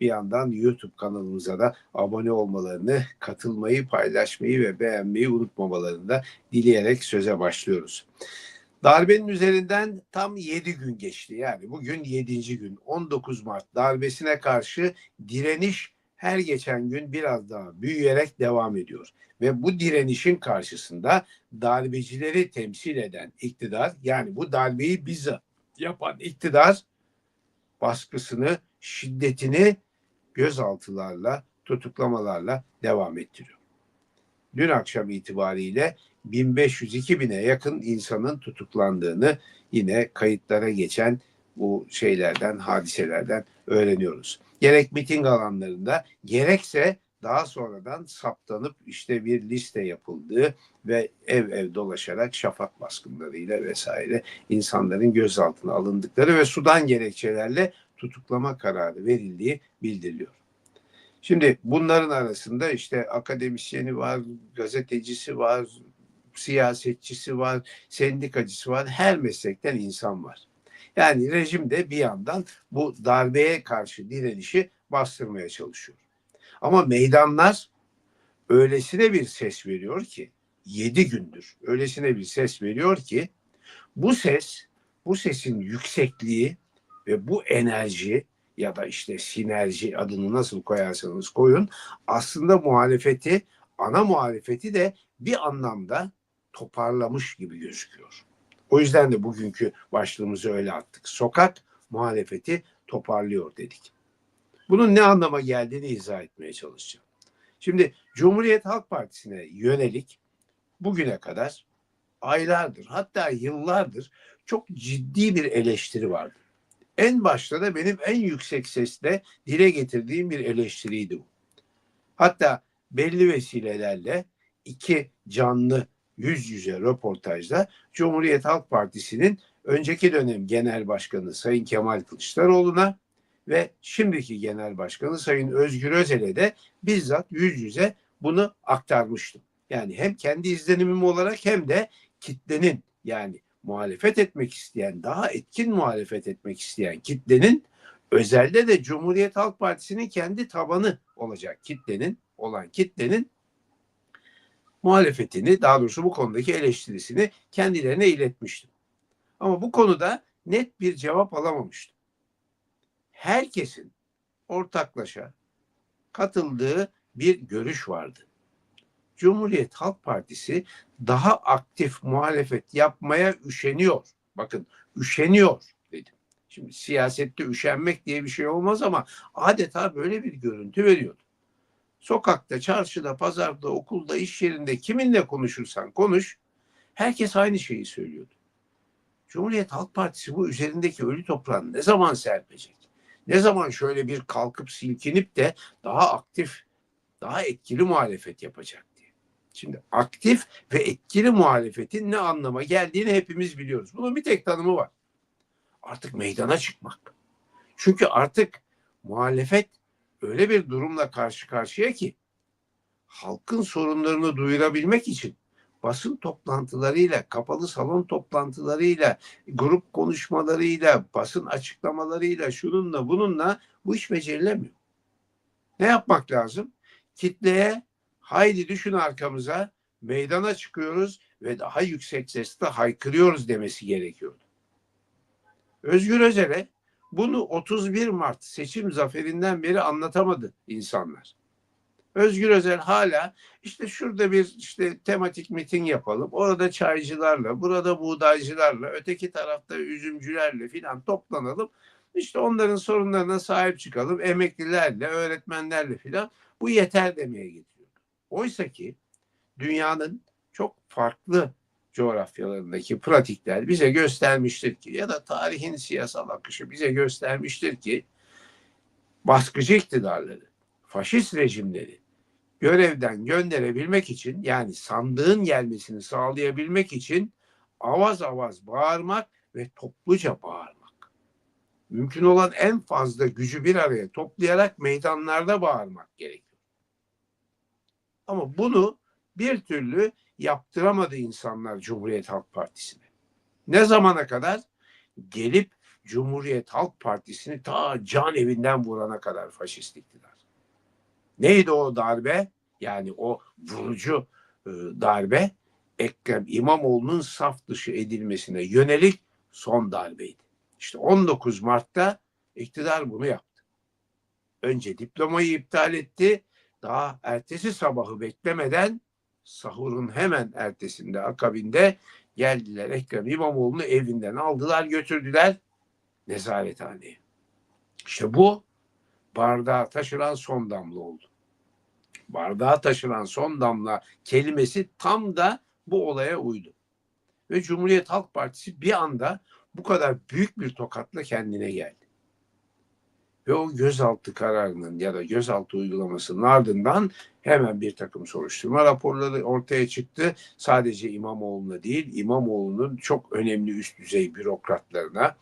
bir yandan YouTube kanalımıza da abone olmalarını, katılmayı, paylaşmayı ve beğenmeyi unutmamalarını da dileyerek söze başlıyoruz. Darbenin üzerinden tam 7 gün geçti. Yani bugün 7. gün 19 Mart darbesine karşı direniş her geçen gün biraz daha büyüyerek devam ediyor. Ve bu direnişin karşısında darbecileri temsil eden iktidar yani bu darbeyi bizzat yapan iktidar baskısını, şiddetini gözaltılarla, tutuklamalarla devam ettiriyor. Dün akşam itibariyle 1500-2000'e yakın insanın tutuklandığını yine kayıtlara geçen bu şeylerden, hadiselerden öğreniyoruz. Gerek miting alanlarında gerekse daha sonradan saptanıp işte bir liste yapıldığı ve ev ev dolaşarak şafak baskınlarıyla vesaire insanların gözaltına alındıkları ve sudan gerekçelerle tutuklama kararı verildiği bildiriliyor. Şimdi bunların arasında işte akademisyeni var, gazetecisi var, siyasetçisi var, sendikacısı var, her meslekten insan var. Yani rejim de bir yandan bu darbeye karşı direnişi bastırmaya çalışıyor. Ama meydanlar öylesine bir ses veriyor ki yedi gündür öylesine bir ses veriyor ki bu ses bu sesin yüksekliği ve bu enerji ya da işte sinerji adını nasıl koyarsanız koyun aslında muhalefeti ana muhalefeti de bir anlamda toparlamış gibi gözüküyor. O yüzden de bugünkü başlığımızı öyle attık. Sokak muhalefeti toparlıyor dedik. Bunun ne anlama geldiğini izah etmeye çalışacağım. Şimdi Cumhuriyet Halk Partisi'ne yönelik bugüne kadar aylardır hatta yıllardır çok ciddi bir eleştiri vardı. En başta da benim en yüksek sesle dile getirdiğim bir eleştiriydi bu. Hatta belli vesilelerle iki canlı yüz yüze röportajda Cumhuriyet Halk Partisi'nin önceki dönem genel başkanı Sayın Kemal Kılıçdaroğlu'na ve şimdiki genel başkanı Sayın Özgür Özel'e de bizzat yüz yüze bunu aktarmıştım. Yani hem kendi izlenimim olarak hem de kitlenin yani muhalefet etmek isteyen, daha etkin muhalefet etmek isteyen kitlenin özelde de Cumhuriyet Halk Partisi'nin kendi tabanı olacak kitlenin olan kitlenin muhalefetini daha doğrusu bu konudaki eleştirisini kendilerine iletmiştim. Ama bu konuda net bir cevap alamamıştım. Herkesin ortaklaşa katıldığı bir görüş vardı. Cumhuriyet Halk Partisi daha aktif muhalefet yapmaya üşeniyor. Bakın üşeniyor dedim. Şimdi siyasette üşenmek diye bir şey olmaz ama adeta böyle bir görüntü veriyordu. Sokakta, çarşıda, pazarda, okulda, iş yerinde kiminle konuşursan konuş herkes aynı şeyi söylüyordu. Cumhuriyet Halk Partisi bu üzerindeki ölü toprağını ne zaman serpecek? Ne zaman şöyle bir kalkıp silkinip de daha aktif, daha etkili muhalefet yapacak. Şimdi aktif ve etkili muhalefetin ne anlama geldiğini hepimiz biliyoruz. Bunun bir tek tanımı var. Artık meydana çıkmak. Çünkü artık muhalefet öyle bir durumla karşı karşıya ki halkın sorunlarını duyurabilmek için basın toplantılarıyla, kapalı salon toplantılarıyla, grup konuşmalarıyla, basın açıklamalarıyla, şununla bununla bu iş becerilemiyor. Ne yapmak lazım? Kitleye haydi düşün arkamıza, meydana çıkıyoruz ve daha yüksek sesle haykırıyoruz demesi gerekiyordu. Özgür Özel'e bunu 31 Mart seçim zaferinden beri anlatamadı insanlar. Özgür Özel hala işte şurada bir işte tematik miting yapalım. Orada çaycılarla, burada buğdaycılarla, öteki tarafta üzümcülerle filan toplanalım. İşte onların sorunlarına sahip çıkalım. Emeklilerle, öğretmenlerle filan. Bu yeter demeye getiriyor. Oysa ki dünyanın çok farklı coğrafyalarındaki pratikler bize göstermiştir ki ya da tarihin siyasal akışı bize göstermiştir ki baskıcı iktidarları, faşist rejimleri görevden gönderebilmek için yani sandığın gelmesini sağlayabilmek için avaz avaz bağırmak ve topluca bağırmak. Mümkün olan en fazla gücü bir araya toplayarak meydanlarda bağırmak gerekiyor. Ama bunu bir türlü yaptıramadı insanlar Cumhuriyet Halk Partisi'ne. Ne zamana kadar? Gelip Cumhuriyet Halk Partisi'ni ta can evinden vurana kadar faşist iktidar. Neydi o darbe? Yani o vurucu e, darbe Ekrem İmamoğlu'nun saf dışı edilmesine yönelik son darbeydi. İşte 19 Mart'ta iktidar bunu yaptı. Önce diplomayı iptal etti. Daha ertesi sabahı beklemeden sahurun hemen ertesinde akabinde geldiler Ekrem İmamoğlu'nu evinden aldılar götürdüler nezarethaneye. İşte bu bardağa taşıran son damla oldu. Bardağa taşıran son damla kelimesi tam da bu olaya uydu. Ve Cumhuriyet Halk Partisi bir anda bu kadar büyük bir tokatla kendine geldi. Ve o gözaltı kararının ya da gözaltı uygulamasının ardından hemen bir takım soruşturma raporları ortaya çıktı. Sadece İmamoğlu'na değil, İmamoğlu'nun çok önemli üst düzey bürokratlarına,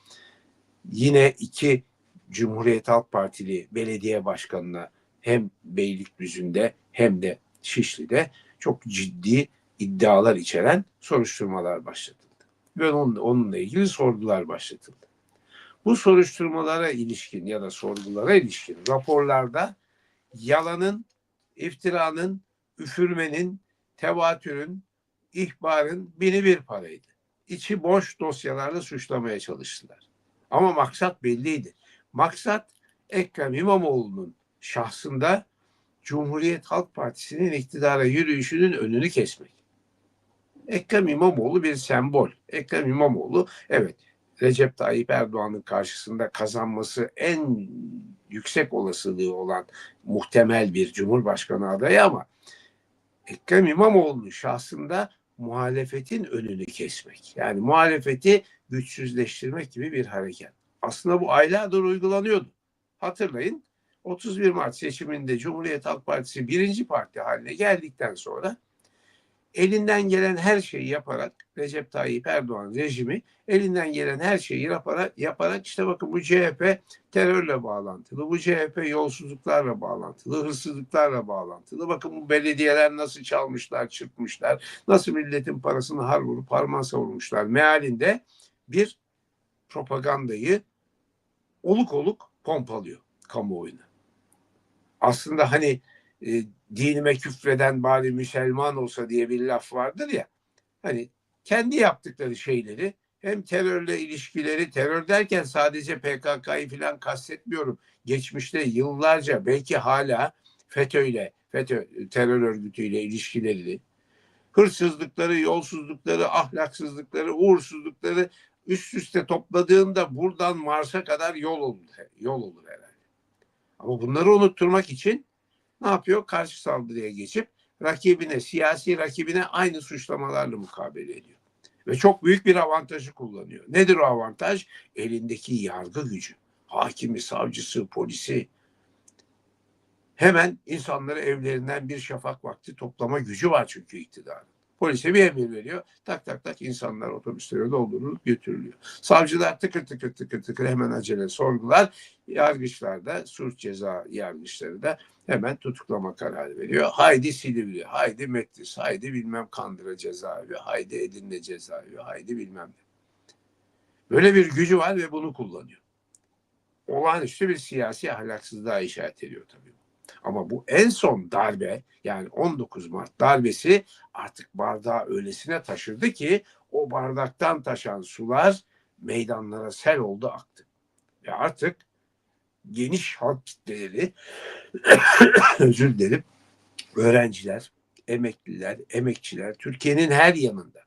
yine iki Cumhuriyet Halk Partili belediye başkanına hem Beylikdüzü'nde hem de Şişli'de çok ciddi iddialar içeren soruşturmalar başlatıldı. Ve onun, onunla ilgili sorgular başlatıldı. Bu soruşturmalara ilişkin ya da sorgulara ilişkin raporlarda yalanın, iftiranın, üfürmenin, tevatürün, ihbarın bini bir paraydı. İçi boş dosyalarla suçlamaya çalıştılar. Ama maksat belliydi. Maksat Ekrem İmamoğlu'nun şahsında Cumhuriyet Halk Partisi'nin iktidara yürüyüşünün önünü kesmek. Ekrem İmamoğlu bir sembol. Ekrem İmamoğlu evet Recep Tayyip Erdoğan'ın karşısında kazanması en yüksek olasılığı olan muhtemel bir cumhurbaşkanı adayı ama Ekrem İmamoğlu'nun şahsında muhalefetin önünü kesmek. Yani muhalefeti güçsüzleştirmek gibi bir hareket. Aslında bu aylardır uygulanıyordu. Hatırlayın 31 Mart seçiminde Cumhuriyet Halk Partisi birinci parti haline geldikten sonra elinden gelen her şeyi yaparak Recep Tayyip Erdoğan rejimi elinden gelen her şeyi yaparak, yaparak işte bakın bu CHP terörle bağlantılı, bu CHP yolsuzluklarla bağlantılı, hırsızlıklarla bağlantılı. Bakın bu belediyeler nasıl çalmışlar, çırpmışlar, nasıl milletin parasını har vurup harman savurmuşlar mealinde bir propagandayı oluk oluk pompalıyor kamuoyuna. Aslında hani e, dinime küfreden bari Müslüman olsa diye bir laf vardır ya. Hani kendi yaptıkları şeyleri hem terörle ilişkileri terör derken sadece PKK'yı falan kastetmiyorum. Geçmişte yıllarca belki hala FETÖ'yle FETÖ terör örgütüyle ilişkileri hırsızlıkları, yolsuzlukları, ahlaksızlıkları, uğursuzlukları üst üste topladığında buradan Mars'a kadar yol olur, yol olur herhalde. Ama bunları unutturmak için ne yapıyor? Karşı saldırıya geçip rakibine, siyasi rakibine aynı suçlamalarla mukabele ediyor. Ve çok büyük bir avantajı kullanıyor. Nedir o avantaj? Elindeki yargı gücü. Hakimi, savcısı, polisi. Hemen insanları evlerinden bir şafak vakti toplama gücü var çünkü iktidarın. Polise bir emir veriyor. Tak tak tak insanlar otobüslere doldurulup götürülüyor. Savcılar tıkır tıkır tıkır tıkır hemen acele sorgular. Yargıçlar da suç ceza yargıçları da hemen tutuklama kararı veriyor. Haydi Silivri, haydi Metris, haydi bilmem Kandıra cezaevi, haydi Edirne cezaevi, haydi bilmem ne. Böyle bir gücü var ve bunu kullanıyor. Olağanüstü bir siyasi ahlaksızlığa işaret ediyor tabii. Ama bu en son darbe yani 19 Mart darbesi artık bardağı öylesine taşırdı ki o bardaktan taşan sular meydanlara sel oldu aktı. Ve artık geniş halk kitleleri özür dilerim öğrenciler, emekliler, emekçiler Türkiye'nin her yanında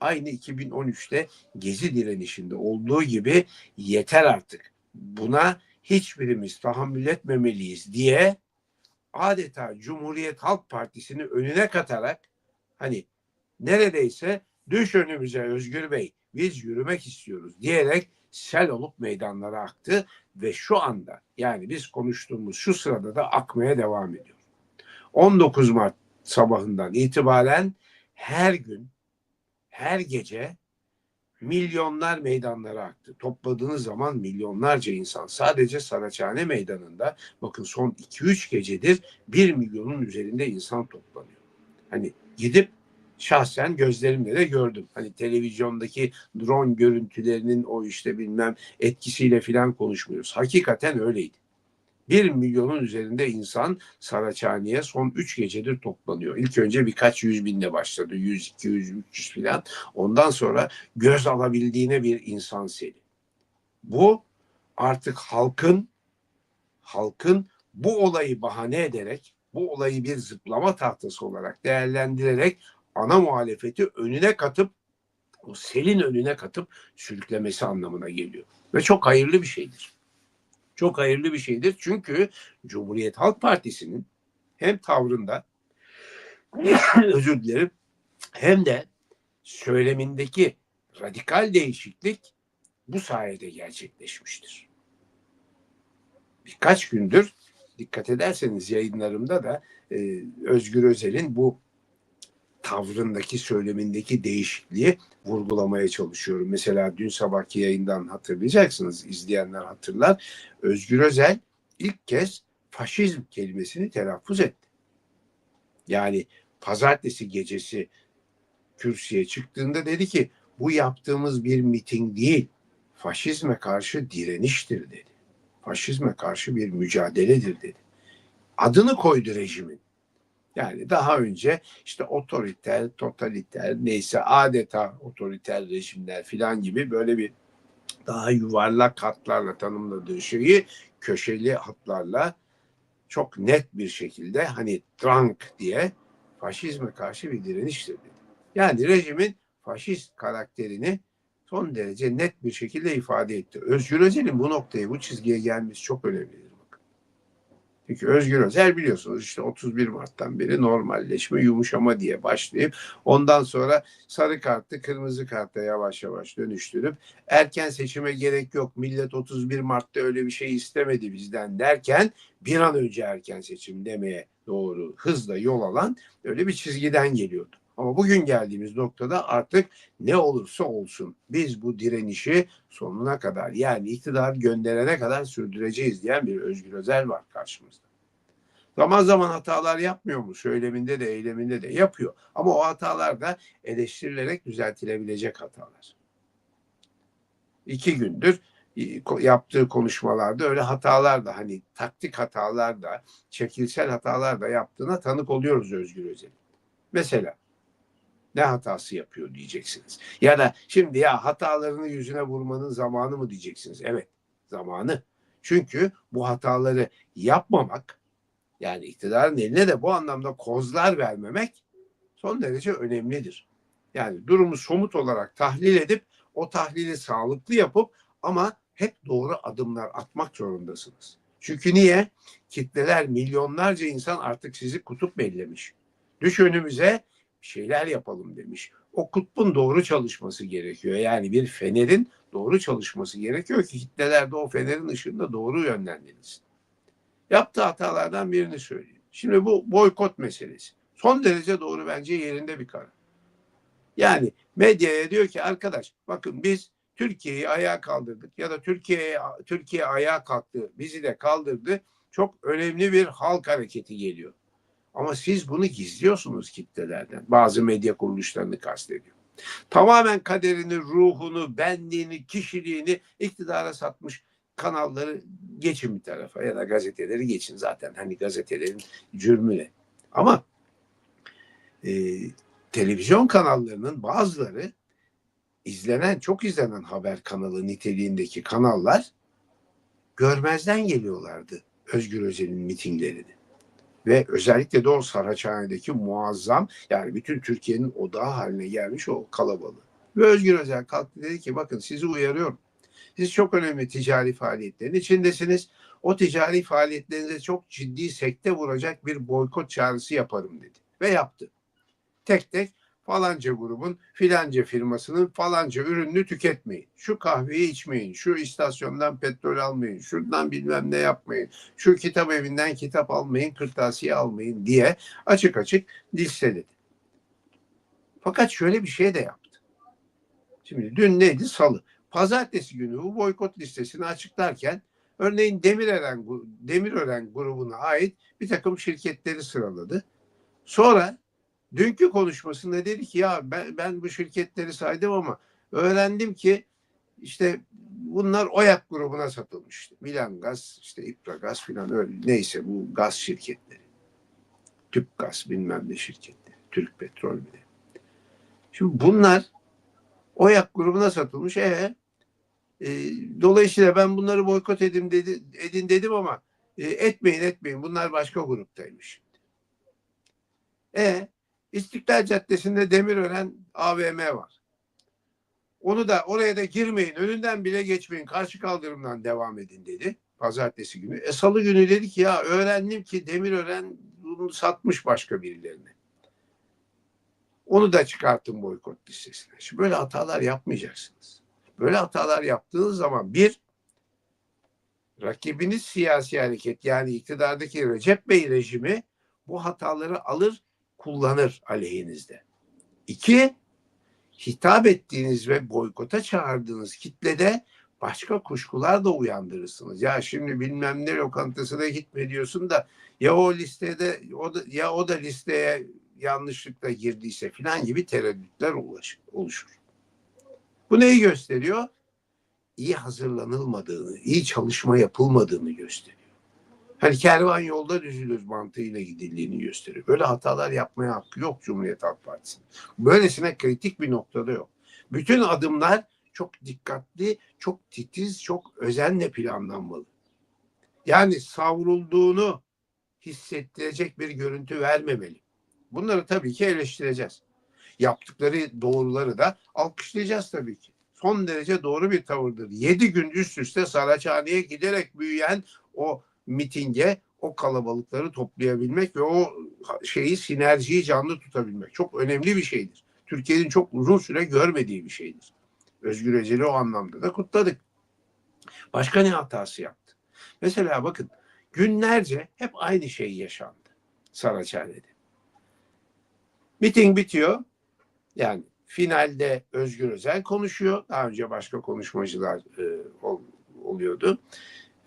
aynı 2013'te gezi direnişinde olduğu gibi yeter artık. Buna hiçbirimiz tahammül etmemeliyiz diye adeta Cumhuriyet Halk Partisi'ni önüne katarak hani neredeyse düş önümüze Özgür Bey biz yürümek istiyoruz diyerek sel olup meydanlara aktı ve şu anda yani biz konuştuğumuz şu sırada da akmaya devam ediyor. 19 Mart sabahından itibaren her gün her gece milyonlar meydanlara aktı. Topladığınız zaman milyonlarca insan sadece Saraçhane Meydanı'nda bakın son 2-3 gecedir 1 milyonun üzerinde insan toplanıyor. Hani gidip şahsen gözlerimle de gördüm. Hani televizyondaki drone görüntülerinin o işte bilmem etkisiyle filan konuşmuyoruz. Hakikaten öyleydi. Bir milyonun üzerinde insan Saraçhane'ye son üç gecedir toplanıyor. İlk önce birkaç yüz binle başladı. Yüz, iki yüz, üç yüz filan. Ondan sonra göz alabildiğine bir insan seli. Bu artık halkın halkın bu olayı bahane ederek, bu olayı bir zıplama tahtası olarak değerlendirerek ana muhalefeti önüne katıp o selin önüne katıp sürüklemesi anlamına geliyor. Ve çok hayırlı bir şeydir. Çok hayırlı bir şeydir. Çünkü Cumhuriyet Halk Partisi'nin hem tavrında özür dilerim hem de söylemindeki radikal değişiklik bu sayede gerçekleşmiştir. Birkaç gündür dikkat ederseniz yayınlarımda da e, Özgür Özel'in bu tavrındaki söylemindeki değişikliği vurgulamaya çalışıyorum. Mesela dün sabahki yayından hatırlayacaksınız, izleyenler hatırlar. Özgür Özel ilk kez faşizm kelimesini telaffuz etti. Yani pazartesi gecesi kürsüye çıktığında dedi ki bu yaptığımız bir miting değil, faşizme karşı direniştir dedi. Faşizme karşı bir mücadeledir dedi. Adını koydu rejimin. Yani daha önce işte otoriter, totaliter neyse adeta otoriter rejimler filan gibi böyle bir daha yuvarlak hatlarla tanımladığı şeyi köşeli hatlarla çok net bir şekilde hani drunk diye faşizme karşı bir direniştir dedi. Yani rejimin faşist karakterini son derece net bir şekilde ifade etti. Özgür Özel'in bu noktaya, bu çizgiye gelmesi çok önemlidir. Çünkü Özgür Özel biliyorsunuz işte 31 Mart'tan beri normalleşme, yumuşama diye başlayıp ondan sonra sarı kartı kırmızı karta yavaş yavaş dönüştürüp erken seçime gerek yok. Millet 31 Mart'ta öyle bir şey istemedi bizden derken bir an önce erken seçim demeye doğru hızla yol alan öyle bir çizgiden geliyordu. Ama bugün geldiğimiz noktada artık ne olursa olsun biz bu direnişi sonuna kadar yani iktidar gönderene kadar sürdüreceğiz diyen bir Özgür Özel var karşımızda. Zaman zaman hatalar yapmıyor mu? Söyleminde de eyleminde de yapıyor. Ama o hatalar da eleştirilerek düzeltilebilecek hatalar. İki gündür yaptığı konuşmalarda öyle hatalar da hani taktik hatalar da çekilsel hatalar da yaptığına tanık oluyoruz Özgür Özel. Mesela ne hatası yapıyor diyeceksiniz. Ya da şimdi ya hatalarını yüzüne vurmanın zamanı mı diyeceksiniz. Evet zamanı. Çünkü bu hataları yapmamak yani iktidarın eline de bu anlamda kozlar vermemek son derece önemlidir. Yani durumu somut olarak tahlil edip o tahlili sağlıklı yapıp ama hep doğru adımlar atmak zorundasınız. Çünkü niye? Kitleler, milyonlarca insan artık sizi kutup bellemiş. Düş önümüze şeyler yapalım demiş. O kutbun doğru çalışması gerekiyor. Yani bir fenerin doğru çalışması gerekiyor ki kitleler de o fenerin ışığında doğru yönlendirilsin. Yaptığı hatalardan birini söyleyeyim. Şimdi bu boykot meselesi. Son derece doğru bence yerinde bir karar. Yani medyaya diyor ki arkadaş bakın biz Türkiye'yi ayağa kaldırdık ya da Türkiye Türkiye ayağa kalktı, bizi de kaldırdı. Çok önemli bir halk hareketi geliyor. Ama siz bunu gizliyorsunuz kitlelerden. Bazı medya kuruluşlarını kastediyor. Tamamen kaderini, ruhunu, benliğini, kişiliğini iktidara satmış kanalları geçin bir tarafa ya da gazeteleri geçin zaten. Hani gazetelerin cürmü ne? Ama e, televizyon kanallarının bazıları izlenen, çok izlenen haber kanalı niteliğindeki kanallar görmezden geliyorlardı Özgür Özel'in mitinglerini ve özellikle de o Saraçhane'deki muazzam yani bütün Türkiye'nin odağı haline gelmiş o kalabalığı. Ve Özgür Özel kalktı dedi ki bakın sizi uyarıyorum. Siz çok önemli ticari faaliyetlerin içindesiniz. O ticari faaliyetlerinize çok ciddi sekte vuracak bir boykot çağrısı yaparım dedi. Ve yaptı. Tek tek falanca grubun filanca firmasının falanca ürününü tüketmeyin. Şu kahveyi içmeyin, şu istasyondan petrol almayın, şuradan bilmem ne yapmayın, şu kitap evinden kitap almayın, kırtasiye almayın diye açık açık listeledi. Fakat şöyle bir şey de yaptı. Şimdi dün neydi? Salı. Pazartesi günü bu boykot listesini açıklarken örneğin Demirören, Demirören grubuna ait bir takım şirketleri sıraladı. Sonra dünkü konuşmasında dedi ki ya ben, ben bu şirketleri saydım ama öğrendim ki işte bunlar OYAK grubuna satılmış. Milan Gaz, işte İpra Gaz filan öyle neyse bu gaz şirketleri. Tüp Gaz bilmem ne şirketleri. Türk Petrol bir de. Şimdi bunlar OYAK grubuna satılmış. E, e, dolayısıyla ben bunları boykot edin, dedi, edin dedim ama e, etmeyin etmeyin bunlar başka gruptaymış. E İstiklal Caddesi'nde Demirören AVM var. Onu da oraya da girmeyin, önünden bile geçmeyin, karşı kaldırımdan devam edin dedi. Pazartesi günü. E salı günü dedi ki ya öğrendim ki Demirören bunu satmış başka birilerine. Onu da çıkarttım boykot listesine. Şimdi böyle hatalar yapmayacaksınız. Böyle hatalar yaptığınız zaman bir, rakibiniz siyasi hareket yani iktidardaki Recep Bey rejimi bu hataları alır kullanır aleyhinizde. İki, hitap ettiğiniz ve boykota çağırdığınız kitlede başka kuşkular da uyandırırsınız. Ya şimdi bilmem ne lokantasına gitme diyorsun da ya o listede o da, ya o da listeye yanlışlıkla girdiyse filan gibi tereddütler oluşur. Bu neyi gösteriyor? İyi hazırlanılmadığını, iyi çalışma yapılmadığını gösteriyor. Hani kervan yolda düzülür mantığıyla gidildiğini gösteriyor. Böyle hatalar yapmaya hakkı yok Cumhuriyet Halk Partisi'nin. Böylesine kritik bir noktada yok. Bütün adımlar çok dikkatli, çok titiz, çok özenle planlanmalı. Yani savrulduğunu hissettirecek bir görüntü vermemeli. Bunları tabii ki eleştireceğiz. Yaptıkları doğruları da alkışlayacağız tabii ki. Son derece doğru bir tavırdır. Yedi gün üst üste Saraçhane'ye giderek büyüyen o mitinge o kalabalıkları toplayabilmek ve o şeyi sinerjiyi canlı tutabilmek çok önemli bir şeydir. Türkiye'nin çok uzun süre görmediği bir şeydir. Özgür Özel'i o anlamda da kutladık. Başka ne hatası yaptı? Mesela bakın günlerce hep aynı şey yaşandı Saraçhane'de. Miting bitiyor. Yani finalde Özgür Özel konuşuyor. Daha önce başka konuşmacılar e, oluyordu.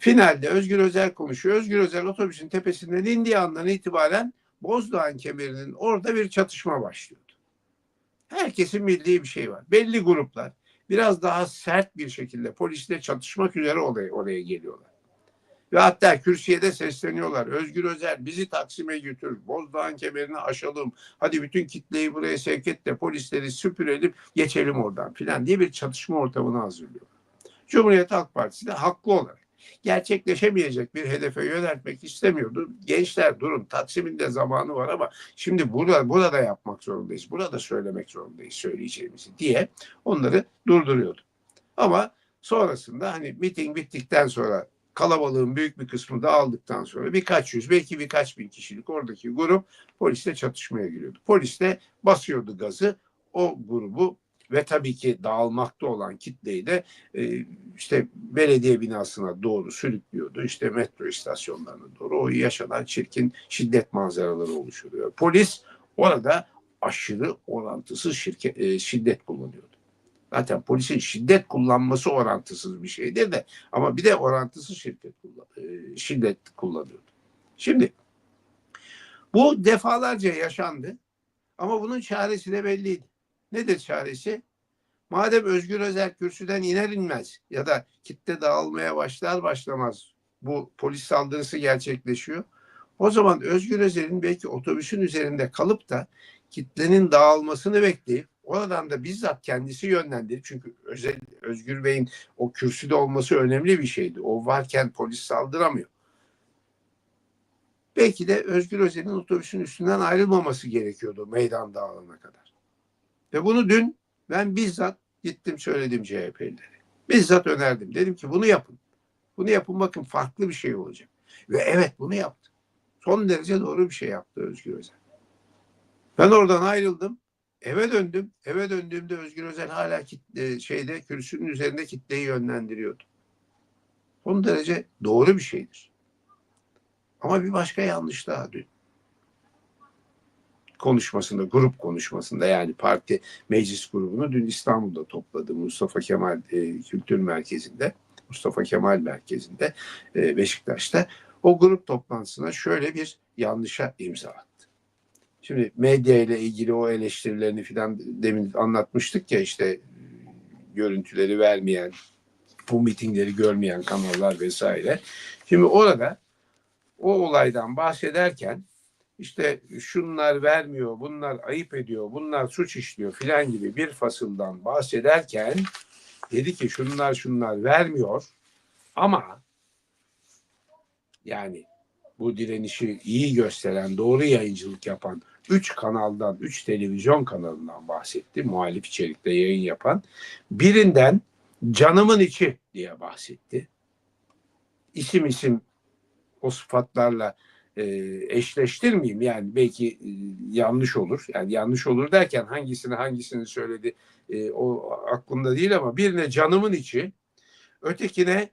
Finalde Özgür Özel konuşuyor. Özgür Özel otobüsün tepesinden indiği andan itibaren Bozdoğan kemerinin orada bir çatışma başlıyordu. Herkesin bildiği bir şey var. Belli gruplar biraz daha sert bir şekilde polisle çatışmak üzere oraya, oraya geliyorlar. Ve hatta kürsüye de sesleniyorlar. Özgür Özel bizi Taksim'e götür. Bozdoğan kemerini aşalım. Hadi bütün kitleyi buraya sevk et de polisleri süpürelim geçelim oradan filan diye bir çatışma ortamını hazırlıyor. Cumhuriyet Halk Partisi de haklı olarak gerçekleşemeyecek bir hedefe yöneltmek istemiyordu. Gençler durun Taksim'in de zamanı var ama şimdi burada, burada yapmak zorundayız. Burada söylemek zorundayız söyleyeceğimizi diye onları durduruyordu. Ama sonrasında hani miting bittikten sonra kalabalığın büyük bir kısmı dağıldıktan sonra birkaç yüz belki birkaç bin kişilik oradaki grup polisle çatışmaya giriyordu. Polis de basıyordu gazı o grubu ve tabii ki dağılmakta olan kitleyi de e, işte belediye binasına doğru sürüklüyordu. İşte metro istasyonlarına doğru o yaşanan çirkin şiddet manzaraları oluşturuyor. Polis orada aşırı orantısız şirket, e, şiddet kullanıyordu. Zaten polisin şiddet kullanması orantısız bir şeydir de ama bir de orantısız şiddet, kullan, e, şiddet kullanıyordu. Şimdi bu defalarca yaşandı ama bunun çaresi de belliydi. Nedir çaresi? Madem Özgür Özel kürsüden iner inmez ya da kitle dağılmaya başlar başlamaz bu polis saldırısı gerçekleşiyor. O zaman Özgür Özel'in belki otobüsün üzerinde kalıp da kitlenin dağılmasını bekleyip oradan da bizzat kendisi yönlendirip çünkü Özel, Özgür Bey'in o kürsüde olması önemli bir şeydi. O varken polis saldıramıyor. Belki de Özgür Özel'in otobüsün üstünden ayrılmaması gerekiyordu meydan dağılana kadar. Ve bunu dün ben bizzat gittim söyledim CHP'lilere. Bizzat önerdim. Dedim ki bunu yapın. Bunu yapın bakın farklı bir şey olacak. Ve evet bunu yaptı. Son derece doğru bir şey yaptı Özgür Özel. Ben oradan ayrıldım. Eve döndüm. Eve döndüğümde Özgür Özel hala kitle, şeyde kürsünün üzerinde kitleyi yönlendiriyordu. Son derece doğru bir şeydir. Ama bir başka yanlış daha dün konuşmasında, grup konuşmasında yani parti meclis grubunu dün İstanbul'da topladı Mustafa Kemal e, Kültür Merkezi'nde, Mustafa Kemal Merkezi'nde e, Beşiktaş'ta. O grup toplantısına şöyle bir yanlışa imza attı. Şimdi medya ile ilgili o eleştirilerini filan demin anlatmıştık ya işte görüntüleri vermeyen, bu mitingleri görmeyen kanallar vesaire. Şimdi orada o olaydan bahsederken işte şunlar vermiyor, bunlar ayıp ediyor, bunlar suç işliyor filan gibi bir fasıldan bahsederken dedi ki şunlar şunlar vermiyor ama yani bu direnişi iyi gösteren, doğru yayıncılık yapan üç kanaldan, üç televizyon kanalından bahsetti. Muhalif içerikte yayın yapan. Birinden canımın içi diye bahsetti. İsim isim o sıfatlarla e, eşleştirmeyeyim. Yani belki e, yanlış olur. Yani yanlış olur derken hangisini hangisini söyledi e, o aklımda değil ama birine canımın içi, ötekine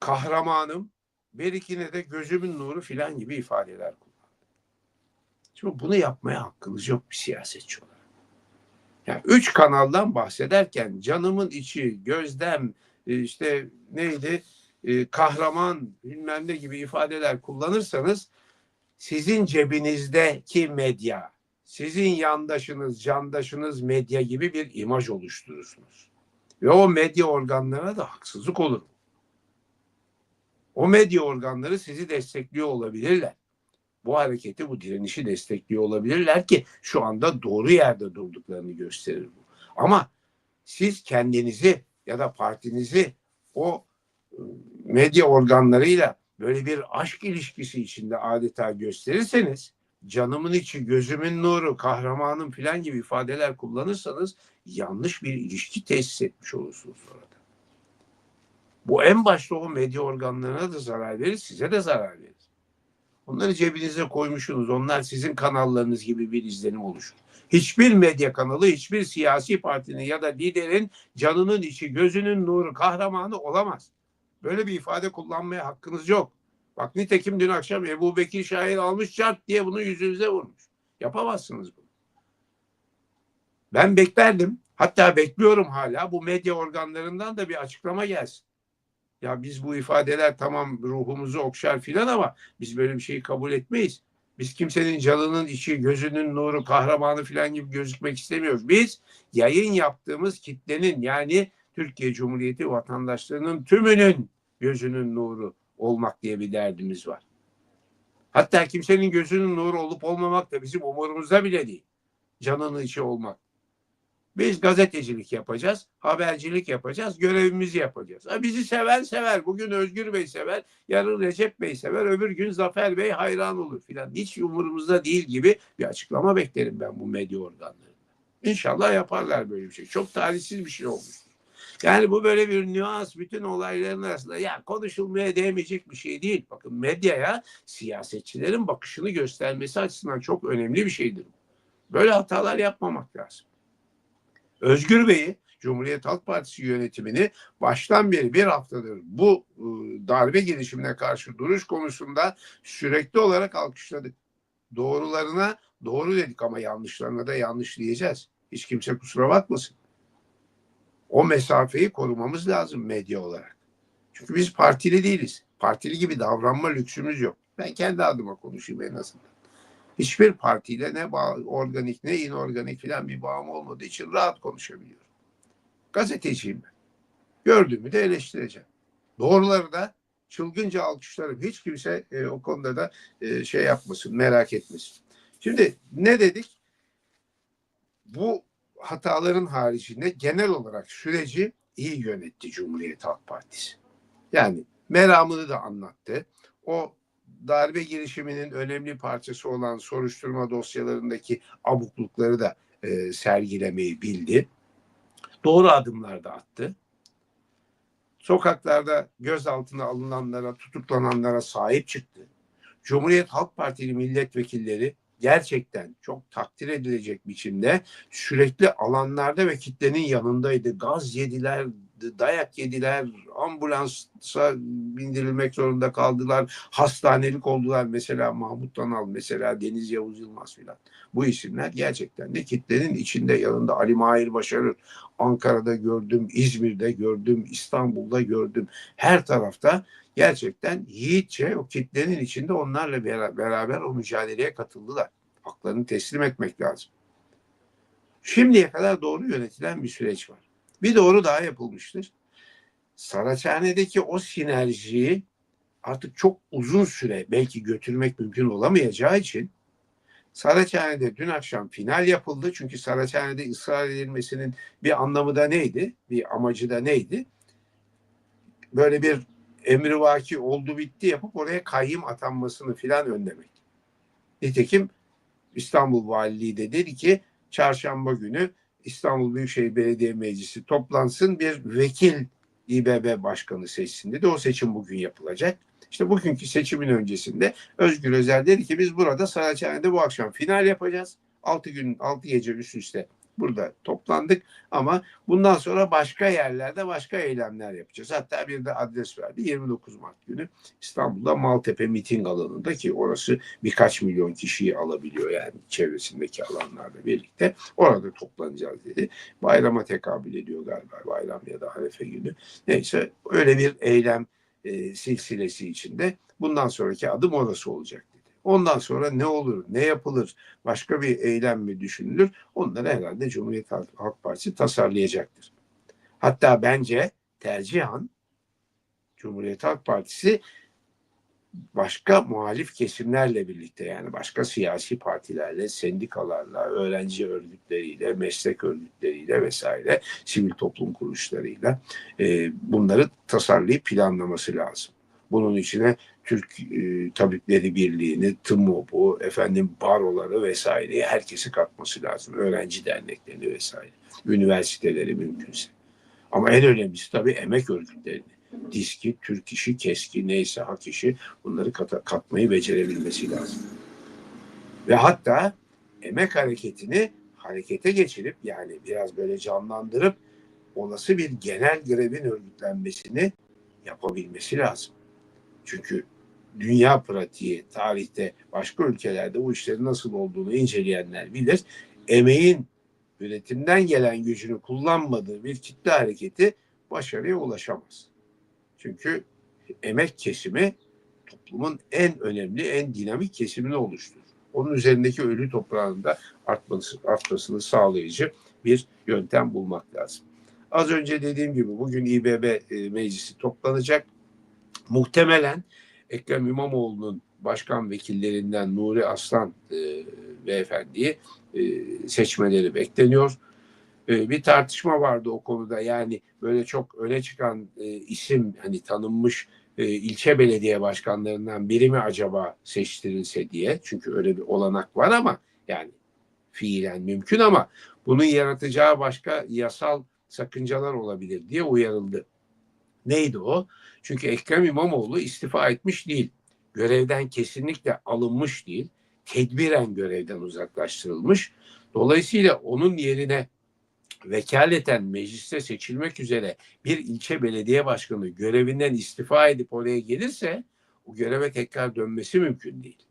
kahramanım, bir ikine de gözümün nuru filan gibi ifadeler kullandı. Şimdi bunu yapmaya hakkınız yok bir siyasetçi olarak. Yani üç kanaldan bahsederken canımın içi, gözlem, e, işte neydi, e, kahraman bilmem ne gibi ifadeler kullanırsanız sizin cebinizdeki medya, sizin yandaşınız, candaşınız medya gibi bir imaj oluşturursunuz. Ve o medya organlarına da haksızlık olur. O medya organları sizi destekliyor olabilirler. Bu hareketi, bu direnişi destekliyor olabilirler ki şu anda doğru yerde durduklarını gösterir bu. Ama siz kendinizi ya da partinizi o medya organlarıyla böyle bir aşk ilişkisi içinde adeta gösterirseniz canımın içi, gözümün nuru, kahramanım filan gibi ifadeler kullanırsanız yanlış bir ilişki tesis etmiş olursunuz orada. Bu en başta o medya organlarına da zarar verir, size de zarar verir. Onları cebinize koymuşsunuz. Onlar sizin kanallarınız gibi bir izlenim oluşur. Hiçbir medya kanalı, hiçbir siyasi partinin ya da liderin canının içi, gözünün nuru, kahramanı olamaz. Böyle bir ifade kullanmaya hakkınız yok. Bak nitekim dün akşam Ebu Bekir Şahin almış çarp diye bunu yüzünüze vurmuş. Yapamazsınız bunu. Ben beklerdim. Hatta bekliyorum hala bu medya organlarından da bir açıklama gelsin. Ya biz bu ifadeler tamam ruhumuzu okşar filan ama biz böyle bir şeyi kabul etmeyiz. Biz kimsenin canının içi, gözünün nuru, kahramanı filan gibi gözükmek istemiyoruz. Biz yayın yaptığımız kitlenin yani Türkiye Cumhuriyeti vatandaşlarının tümünün gözünün nuru olmak diye bir derdimiz var. Hatta kimsenin gözünün nuru olup olmamak da bizim umurumuzda bile değil. Canının içi olmak. Biz gazetecilik yapacağız, habercilik yapacağız, görevimizi yapacağız. Ha, bizi seven sever. Bugün Özgür Bey sever, yarın Recep Bey sever, öbür gün Zafer Bey hayran olur filan. Hiç umurumuzda değil gibi bir açıklama beklerim ben bu medya organlarından. İnşallah yaparlar böyle bir şey. Çok talihsiz bir şey olmuştur. Yani bu böyle bir nüans bütün olayların arasında ya konuşulmaya değmeyecek bir şey değil. Bakın medyaya siyasetçilerin bakışını göstermesi açısından çok önemli bir şeydir. Böyle hatalar yapmamak lazım. Özgür Bey'i Cumhuriyet Halk Partisi yönetimini baştan beri bir haftadır bu e, darbe girişimine karşı duruş konusunda sürekli olarak alkışladık. Doğrularına doğru dedik ama yanlışlarına da yanlış diyeceğiz. Hiç kimse kusura bakmasın. O mesafeyi korumamız lazım medya olarak. Çünkü biz partili değiliz. Partili gibi davranma lüksümüz yok. Ben kendi adıma konuşayım en azından hiçbir partiyle ne bağ, organik ne inorganik filan bir bağım olmadığı için rahat konuşabiliyorum. Gazeteciyim ben. Gördüğümü de eleştireceğim. Doğruları da çılgınca alkışlarım. Hiç kimse e, o konuda da e, şey yapmasın, merak etmesin. Şimdi ne dedik? Bu hataların haricinde genel olarak süreci iyi yönetti Cumhuriyet Halk Partisi. Yani meramını da anlattı. O darbe girişiminin önemli parçası olan soruşturma dosyalarındaki abuklukları da e, sergilemeyi bildi. Doğru adımlar da attı. Sokaklarda gözaltına alınanlara, tutuklananlara sahip çıktı. Cumhuriyet Halk Partili milletvekilleri gerçekten çok takdir edilecek biçimde sürekli alanlarda ve kitlenin yanındaydı. Gaz yediler, dayak yediler, ambulansa bindirilmek zorunda kaldılar, hastanelik oldular. Mesela Mahmut Tanal, mesela Deniz Yavuz Yılmaz filan. Bu isimler gerçekten de kitlenin içinde yanında Ali Mahir Başarır. Ankara'da gördüm, İzmir'de gördüm, İstanbul'da gördüm. Her tarafta gerçekten yiğitçe o kitlenin içinde onlarla bera- beraber o mücadeleye katıldılar. Haklarını teslim etmek lazım. Şimdiye kadar doğru yönetilen bir süreç var. Bir doğru daha yapılmıştır. Saraçhane'deki o sinerjiyi artık çok uzun süre belki götürmek mümkün olamayacağı için Saraçhane'de dün akşam final yapıldı. Çünkü Saraçhane'de ısrar edilmesinin bir anlamı da neydi? Bir amacı da neydi? Böyle bir emrivaki oldu bitti yapıp oraya kayyım atanmasını filan önlemek. Nitekim İstanbul Valiliği de dedi ki çarşamba günü İstanbul Büyükşehir Belediye Meclisi toplansın bir vekil İBB başkanı seçsin dedi. O seçim bugün yapılacak. İşte bugünkü seçimin öncesinde Özgür Özel dedi ki biz burada Saraçhane'de bu akşam final yapacağız. 6 gün 6 gece üst üste burada toplandık ama bundan sonra başka yerlerde başka eylemler yapacağız. Hatta bir de adres verdi 29 Mart günü İstanbul'da Maltepe miting alanında ki orası birkaç milyon kişiyi alabiliyor yani çevresindeki alanlarla birlikte orada toplanacağız dedi. Bayrama tekabül ediyor galiba bayram ya da Arefe günü. Neyse öyle bir eylem e, silsilesi içinde bundan sonraki adım orası olacak. Ondan sonra ne olur, ne yapılır, başka bir eylem mi düşünülür? Onları herhalde Cumhuriyet Halk Partisi tasarlayacaktır. Hatta bence tercihan Cumhuriyet Halk Partisi başka muhalif kesimlerle birlikte yani başka siyasi partilerle, sendikalarla, öğrenci örgütleriyle, meslek örgütleriyle vesaire sivil toplum kuruluşlarıyla e, bunları tasarlayıp planlaması lazım. Bunun içine Türk e, Tabipleri Birliği'ni, TMOB'u, efendim baroları vesaireyi herkesi katması lazım. Öğrenci derneklerini vesaire. Üniversiteleri mümkünse. Ama en önemlisi tabii emek örgütlerini. Diski, Türk işi, keski neyse hak işi bunları kat- katmayı becerebilmesi lazım. Ve hatta emek hareketini harekete geçirip yani biraz böyle canlandırıp olası bir genel grevin örgütlenmesini yapabilmesi lazım. Çünkü dünya pratiği, tarihte başka ülkelerde bu işlerin nasıl olduğunu inceleyenler bilir. Emeğin üretimden gelen gücünü kullanmadığı bir kitle hareketi başarıya ulaşamaz. Çünkü emek kesimi toplumun en önemli, en dinamik kesimini oluşturur. Onun üzerindeki ölü toprağın da artması, artmasını sağlayıcı bir yöntem bulmak lazım. Az önce dediğim gibi bugün İBB e, meclisi toplanacak. Muhtemelen Ekrem İmamoğlu'nun başkan vekillerinden Nuri Aslan e, beyefendiyi e, seçmeleri bekleniyor. E, bir tartışma vardı o konuda yani böyle çok öne çıkan e, isim hani tanınmış e, ilçe belediye başkanlarından biri mi acaba seçtirilse diye. Çünkü öyle bir olanak var ama yani fiilen mümkün ama bunun yaratacağı başka yasal sakıncalar olabilir diye uyarıldı. Neydi o? Çünkü Ekrem İmamoğlu istifa etmiş değil. Görevden kesinlikle alınmış değil. Tedbiren görevden uzaklaştırılmış. Dolayısıyla onun yerine vekaleten mecliste seçilmek üzere bir ilçe belediye başkanı görevinden istifa edip oraya gelirse o göreve tekrar dönmesi mümkün değil.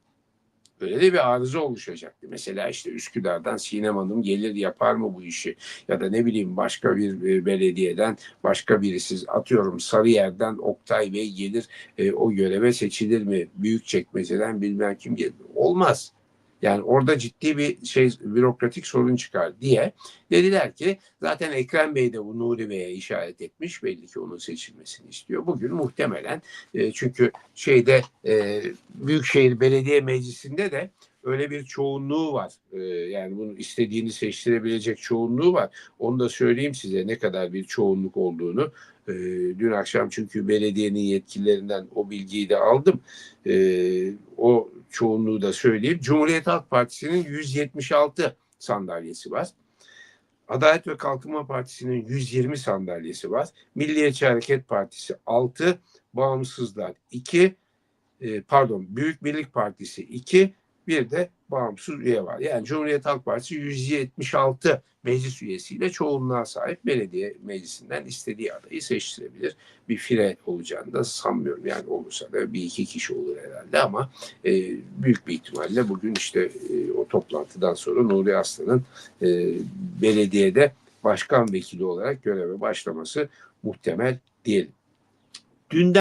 Böyle de bir arıza oluşacaktı. Mesela işte Üsküdar'dan Sinem Hanım gelir yapar mı bu işi? Ya da ne bileyim başka bir bir belediyeden başka birisi atıyorum Sarıyer'den Oktay Bey gelir e, o göreve seçilir mi? Büyükçekmece'den bilmem kim gelir. Olmaz. Yani orada ciddi bir şey bürokratik sorun çıkar diye dediler ki zaten Ekrem Bey de bu Nuri Bey'e işaret etmiş belli ki onun seçilmesini istiyor. Bugün muhtemelen e, çünkü şeyde e, Büyükşehir Belediye Meclisi'nde de öyle bir çoğunluğu var. E, yani bunu istediğini seçtirebilecek çoğunluğu var. Onu da söyleyeyim size ne kadar bir çoğunluk olduğunu. E, dün akşam çünkü belediyenin yetkililerinden o bilgiyi de aldım. E, o çoğunluğu da söyleyeyim. Cumhuriyet Halk Partisi'nin 176 sandalyesi var. Adalet ve Kalkınma Partisi'nin 120 sandalyesi var. Milliyetçi Hareket Partisi 6, Bağımsızlar 2, e, pardon Büyük Birlik Partisi 2, bir de bağımsız üye var. Yani Cumhuriyet Halk Partisi 176 meclis üyesiyle çoğunluğa sahip belediye meclisinden istediği adayı seçtirebilir. Bir fire olacağını da sanmıyorum. Yani olursa da bir iki kişi olur herhalde ama e, büyük bir ihtimalle bugün işte e, o toplantıdan sonra Nuri Aslan'ın e, belediyede başkan vekili olarak göreve başlaması muhtemel diyelim. Dünden